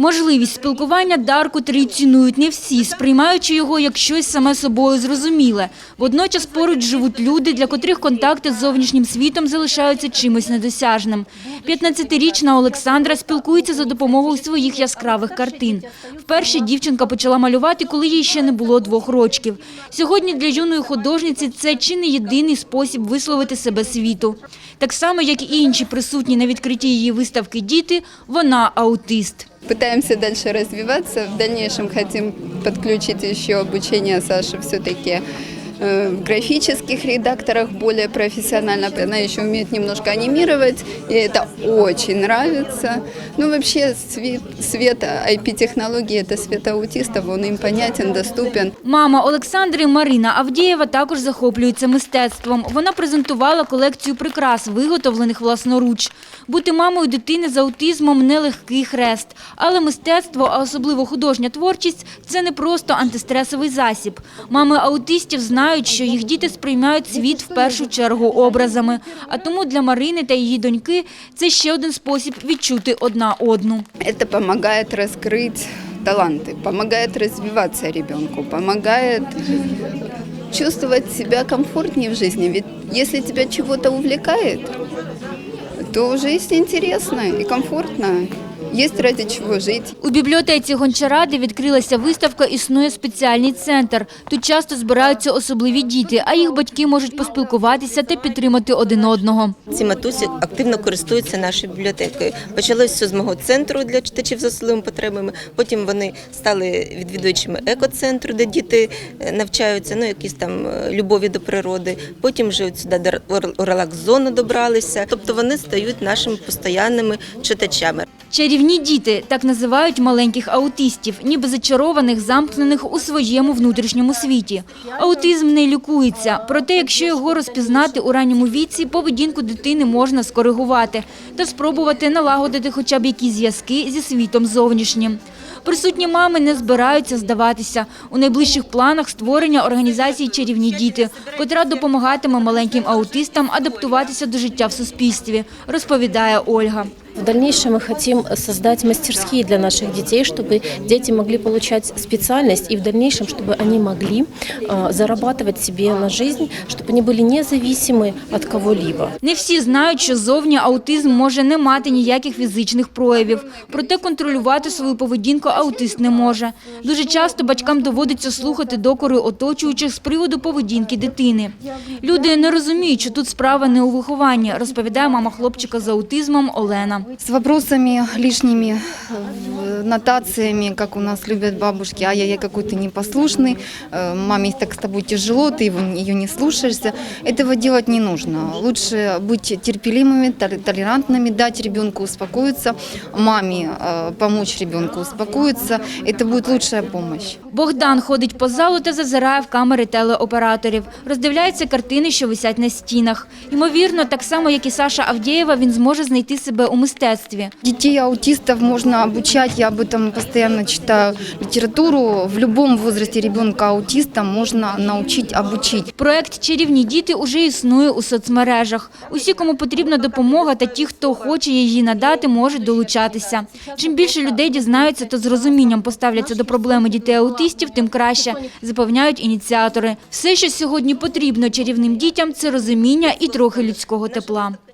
Можливість спілкування дар, котрий цінують не всі, сприймаючи його як щось саме собою зрозуміле. Водночас поруч живуть люди, для котрих контакти з зовнішнім світом залишаються чимось недосяжним. 15-річна Олександра спілкується за допомогою своїх яскравих картин. Вперше дівчинка почала малювати, коли їй ще не було двох рочків. Сьогодні для юної художниці це чи не єдиний спосіб висловити себе світу. Так само, як і інші присутні на відкритті її виставки діти, вона аутист. Пытаемся дальше развиваться. В дальнейшем хотим подключить еще обучение Саши все-таки в графических редакторах более профессионально. Она еще умеет немножко анимировать, и это очень нравится. Ну, вообще, свет, свет IP-технологии – это свет аутистов, он им понятен, доступен. Мама Олександри Марина Авдієва також захоплюється мистецтвом. Вона презентувала колекцію прикрас, виготовлених власноруч. Бути мамою дитини з аутизмом – нелегкий хрест. Але мистецтво, а особливо художня творчість – це не просто антистресовий засіб. Мами аутистів знають, що їх діти сприймають світ в першу чергу образами. А тому для Марини та її доньки це ще один спосіб відчути одна одну. Это помогает раскрыть таланты, помогает развиваться ребенку, помогает чувствовать себя комфортнее в жизни. Ведь если тебя чего-то увлекает, то жизнь интересная и комфортная. Есть ради чего жить. У бібліотеці Гончара, де відкрилася виставка, існує спеціальний центр. Тут часто збираються особливі діти, а їх батьки можуть поспілкуватися та підтримати один одного. Ці матусі активно користуються нашою бібліотекою. Почалося все з мого центру для читачів з особливими потребами. Потім вони стали відвідувачами екоцентру, де діти е, навчаються, ну якісь там е, любові до природи. Потім вже от сюди до релакс-зону добралися. Тобто вони стають нашими постоянними читачами. Чарівні діти так називають маленьких аутистів, ніби зачарованих, замкнених у своєму внутрішньому світі. Аутизм не лікується, проте, якщо його розпізнати у ранньому віці, поведінку дитини можна скоригувати та спробувати налагодити хоча б якісь зв'язки зі світом зовнішнім. Присутні мами не збираються здаватися. У найближчих планах створення організації «Чарівні діти», котра допомагатиме маленьким аутистам адаптуватися до життя в суспільстві, розповідає Ольга В дальнейшем мы хотим создать мастерские для наших детей, чтобы дети могли получать специальность и в дальнейшем, чтобы они могли э, зарабатывать себе на жизнь, чтобы они были независимы от кого-либо. Не всі знають, що зовні аутизм може не мати ніяких фізичних проявів. Проте контролювати свою поведінку аутист не може. Дуже часто батькам доводиться слухати докори оточуючих з приводу поведінки дитини. Люди не розуміють, що тут справа не у вихованні, розповідає мама хлопчика з аутизмом Олена. С вопросами лишними, э, нотациями, как у нас любят бабушки, а я какой то непослушный, э, маме так с тобой тяжело, ты его, ее не слушаешься. Этого делать не нужно. Лучше быть терпеливыми, тол- толерантными, дать ребенку успокоиться, маме э, помочь ребенку успокоиться. Это будет лучшая помощь. Богдан ходить по залу та зазирає в камери телеоператорів. Роздивляється картини, що висять на стінах. Ймовірно, так само, як і Саша Авдєєва, він зможе знайти себе у мистецтві. Детей аутистов можно обучать, я об этом постоянно читаю литературу. В любом возрасте ребенка аутиста можно научить, обучить. Проект «Чарівні діти» уже існує у соцмережах. Усі, кому потрібна допомога та ті, хто хоче її надати, можуть долучатися. Чим більше людей дізнаються та з розумінням поставляться до проблеми дітей-аутистів, тим краще, запевняють ініціатори. Все, що сьогодні потрібно чарівним дітям – це розуміння і трохи людського тепла.